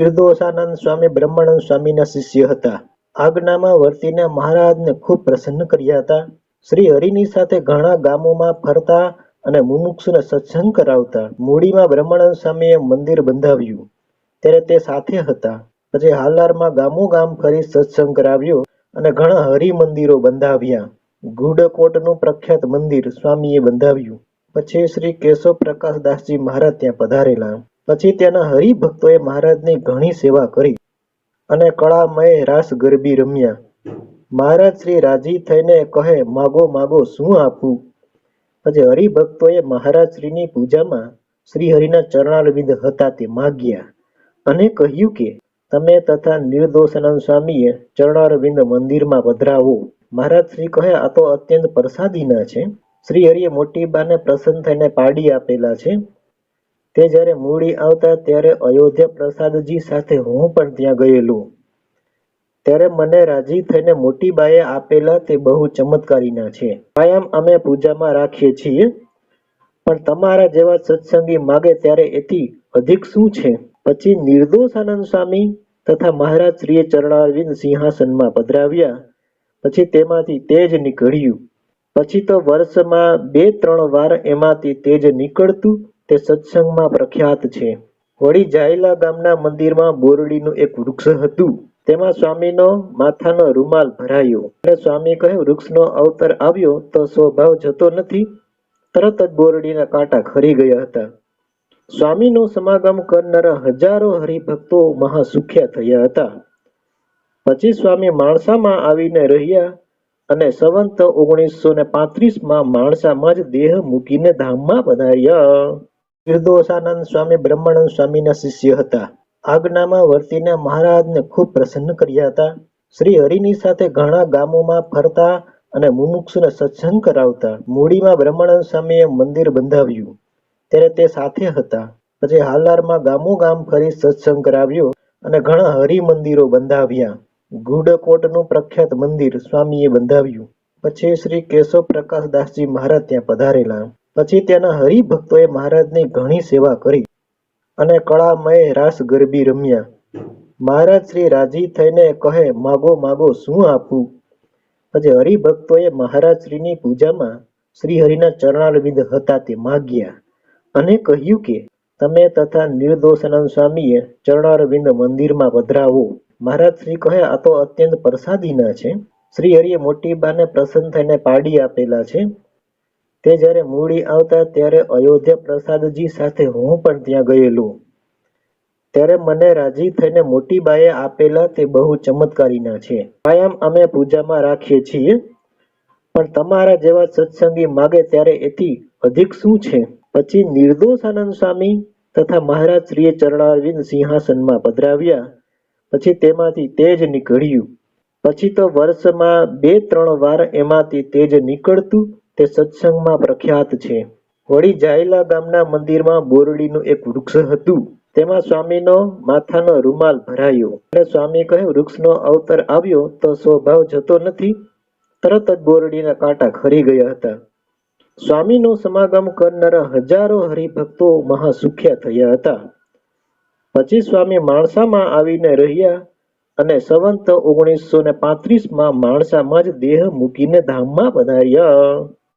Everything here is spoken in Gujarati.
નિર્દોષાનંદ સ્વામી, બ્રહ્માનંદ સ્વામીના શિષ્ય હતા. આજ્ઞામાં વર્તીને મહારાજને ખૂબ પ્રસન્ન કર્યા હતા. શ્રી હરિની સાથે ઘણા ગામોમાં ફરતા અને મુમુક્ષુને સત્સંગ કરાવતા મૂડીમાં બ્રહ્માનંદ સ્વામીએ મંદિર બંધાવ્યું. ત્યારે તે સાથે હતા. પછી હાલારમાં ગામો ગામ ફરી સત્સંગ કરાવ્યો અને ઘણા હરિ મંદિરો બંધાવ્યા. ગુડકોટનું પ્રખ્યાત મંદિર સ્વામીએ બંધાવ્યું. પછી શ્રી કેશવ પ્રકાશદાસજી મહારાજ ત્યાં પધારેલા. પછી તેના હરિભક્તોએ મહારાજની ઘણી સેવા કરી અને કળામય રાસ ગરબી રમ્યા. મહારાજ શ્રી રાજી થઈને કહે, માગો માગો, શું આપું? પછી હરિભક્તોએ મહારાજ શ્રીની પૂજામાં શ્રી હરિના ચરણારવિંદ હતા તે માગ્યા અને કહ્યું કે, તમે તથા નિર્દોષાનંદ સ્વામીએ ચરણારવિંદ મંદિરમાં પધરાવો. મહારાજ શ્રી કહે, આ તો અત્યંત પ્રસાદીના છે. શ્રી હરિએ મોટી બાને પ્રસન્ન થઈને પાડી આપેલા છે. તે જ્યારે મૂડી આવતા ત્યારે અયોધ્યા પ્રસાદજી સાથે હું પણ ત્યાં ગયેલું. ત્યારે મને રાજી થઈને મોટી બાએ આપેલા તે બહુ ચમત્કારીના છે. કાયમ અમે પૂજામાં રાખીએ છીએ, પણ તમારા જેવા સત્સંગી માગે ત્યારે એથી અધિક શું છે? પછી નિર્દોષ આનંદ સ્વામી તથા મહારાજ શ્રીએ ચરણારવિંદ સિંહાસનમાં પધરાવ્યા. પછી તેમાંથી તેજ નીકળ્યું. પછી તો વર્ષમાં બે ત્રણ વાર એમાંથી તેજ નીકળતું તે સત્સંગમાં પ્રખ્યાત છે. વળી જાયલા ગામના મંદિરમાં બોરડીનું એક વૃક્ષ હતું. તેમાં સ્વામીનો માથાનો રૂમાલ ભરાયો. અને સ્વામી કહ્યું વૃક્ષનો અવતર આવ્યો તો સ્વભાવ જતો નથી. તરત જ બોરડીના કાંટા ખરી ગયા હતા. સ્વામીનો સમાગમ કરનારા હજારો હરિભક્તો મહાસુખ્યા થયા હતા. પછી સ્વામી માણસામાં આવીને રહ્યા અને સંવંત ઓગણીસો ને પાંત્રીસમાં માણસામાં જ દેહ મૂકીને ધામમાં પધાર્યા. નિર્દોષાનંદ સ્વામી, બ્રહ્માનંદ સ્વામીના શિષ્ય હતા. આજ્ઞામાં વર્તીને મહારાજને ખૂબ પ્રસન્ન કર્યા હતા. શ્રી હરિની સાથે ઘણા ગામોમાં ફરતા અને મુમુક્ષુને સત્સંગ કરાવતા મૂડીમાં બ્રહ્માનંદ સ્વામીએ મંદિર બંધાવ્યું. ત્યારે તે સાથે હતા. પછી હાલારમાં ગામો ગામ ફરી સત્સંગ કરાવ્યો અને ઘણા હરિ મંદિરો બંધાવ્યા. ગુડકોટનું પ્રખ્યાત મંદિર સ્વામીએ બંધાવ્યું. પછી શ્રી કેશવ પ્રકાશદાસજી મહારાજ ત્યાં પધારેલા. પછી તેના હરિભક્તોએ મહારાજની ઘણી સેવા કરી અને કળામય રાસ ગરબી રમ્યા. મહારાજ શ્રી રાજી થઈને કહે, માગો માગો, શું આપું? પછી હરિભક્તોએ મહારાજ શ્રીની પૂજામાં શ્રી ચરણારવિંદ હતા તે માગ્યા અને કહ્યું કે, તમે તથા નિર્દોષાનંદ સ્વામીએ ચરણારવિંદ મંદિરમાં પધરાવો. મહારાજ શ્રી કહે, આ તો અત્યંત પ્રસાદીના છે. શ્રી હરિએ મોટી બાને પ્રસન્ન થઈને પાડી આપેલા છે. તે જ્યારે મૂડી આવતા ત્યારે અયોધ્યા પ્રસાદજી સાથે હું પણ ત્યાં ગયેલો. ત્યારે મને રાજી થઈને મોટી બાએ આપેલા તે બહુ ચમત્કારીના છે. કાયમ અમે પૂજામાં રાખીએ છીએ. પણ તમારા જેવા સત્સંગી માગે ત્યારે એથી અધિક શું છે? પછી નિર્દોષ આનંદ સ્વામી તથા મહારાજ શ્રીએ ચરણારવિંદ સિંહાસનમાં પધરાવ્યા. પછી તેમાંથી તેજ નીકળ્યું. પછી તો વર્ષમાં બે ત્રણ વાર એમાંથી તેજ નીકળતું. તે સત્સંગમાં પ્રખ્યાત છે. વળી જાયલા ગામના મંદિરમાં બોરડીનું એક વૃક્ષ હતું. તેમાં સ્વામીનો માથાનો રૂમાલ ભરાયો. અને સ્વામી કહ્યું વૃક્ષનો અવતર આવ્યો તો સ્વભાવ જતો નથી. તરત જ બોરડીના કાંટા ખરી ગયા હતા. સ્વામીનો સમાગમ કરનારા હજારો હરિભક્તો મહાસુખ્યા થયા હતા. પછી સ્વામી માણસામાં આવીને રહ્યા અને સંવંત ઓગણીસો ને પાંત્રીસમાં માણસામાં જ દેહ મૂકીને ધામમાં પધાર્યા.